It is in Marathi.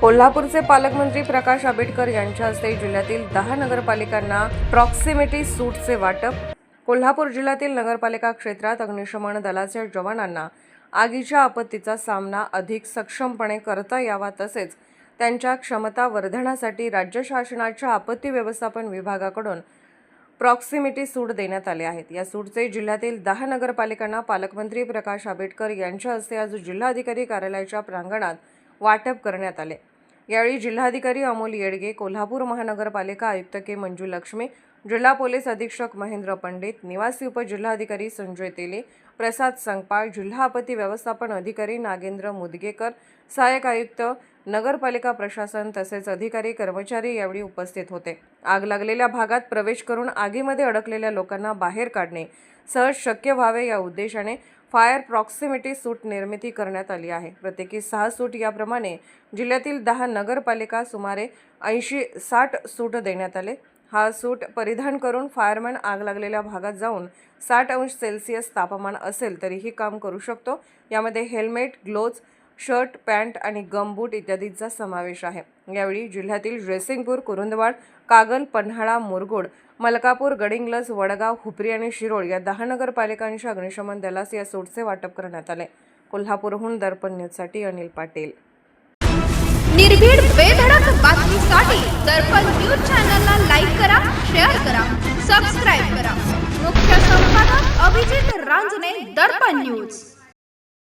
कोल्हापूरचे पालकमंत्री प्रकाश आंबेडकर यांच्या हस्ते जिल्ह्यातील दहा नगरपालिकांना प्रॉक्सिमिटी सूटचे वाटप. कोल्हापूर जिल्ह्यातील नगरपालिका क्षेत्रात अग्निशमन दलाच्या जवानांना आगीच्या आपत्तीचा सामना अधिक सक्षमपणे करता यावा तसेच त्यांच्या क्षमता वर्धनासाठी राज्य शासनाच्या आपत्ती व्यवस्थापन विभागाकडून प्रॉक्सिमिटी सूट देण्यात आले आहेत. या सूटचे जिल्ह्यातील दहा नगरपालिकांना पालकमंत्री प्रकाश आंबेडकर यांच्या हस्ते आज जिल्हाधिकारी कार्यालयाच्या प्रांगणात वाटप करण्यात आले. यावेळी जिल्हाधिकारी अमोल येडगे कोल्हापूर महानगरपालिका आयुक्त के मंजू लक्ष्मी जिल्हा पोलीस अधीक्षक महेंद्र पंडित निवासी उपजिल्हाधिकारी संजय तेले प्रसाद संगपाळ जिल्हा आपत्ती व्यवस्थापन अधिकारी नागेंद्र मुदगेकर सहाय्यक आयुक्त नगरपालिका प्रशासन तसेच अधिकारी कर्मचारी यावेळी उपस्थित होते. आग लागलेल्या भागात प्रवेश करून आगीमध्ये अडकलेल्या लोकांना बाहेर काढणे सहज शक्य व्हावे या उद्देशाने फायर प्रॉक्सिमिटी सूट निर्मिती करण्यात आली आहे. प्रत्येकी सहा सूट याप्रमाणे जिल्ह्यातील दहा नगरपालिका सुमारे ऐंशी साठ सूट देण्यात आले. हा सूट परिधान करून फायरमॅन आग लागलेल्या भागात जाऊन साठ अंश सेल्सिअस तापमान असेल तरीही काम करू शकतो. यामध्ये हेल्मेट ग्लोव्ज शर्ट पॅन्ट आणि गमबूट इत्यादींचा समावेश आहे. यावेळी जिल्ह्यातील जयसिंगपूर कुरुंदवाड कागल पन्हाळा मुरगुड मलकापूर गडिंग्लज वडगाव हुपरी आणि शिरोळ या दहा नगरपालिकांच्या अग्निशमन दलास या सूटचे वाटप करण्यात आले. कोल्हापूरहून दर्पण न्यूजसाठी अनिल पाटील. निर्भीड बेधडक बातमीसाठी दर्पण न्यूज चॅनलला लाईक करा शेअर करा सबस्क्राईब करा. मुख्य संपादक अभिजित रांजने दर्पण न्यूज.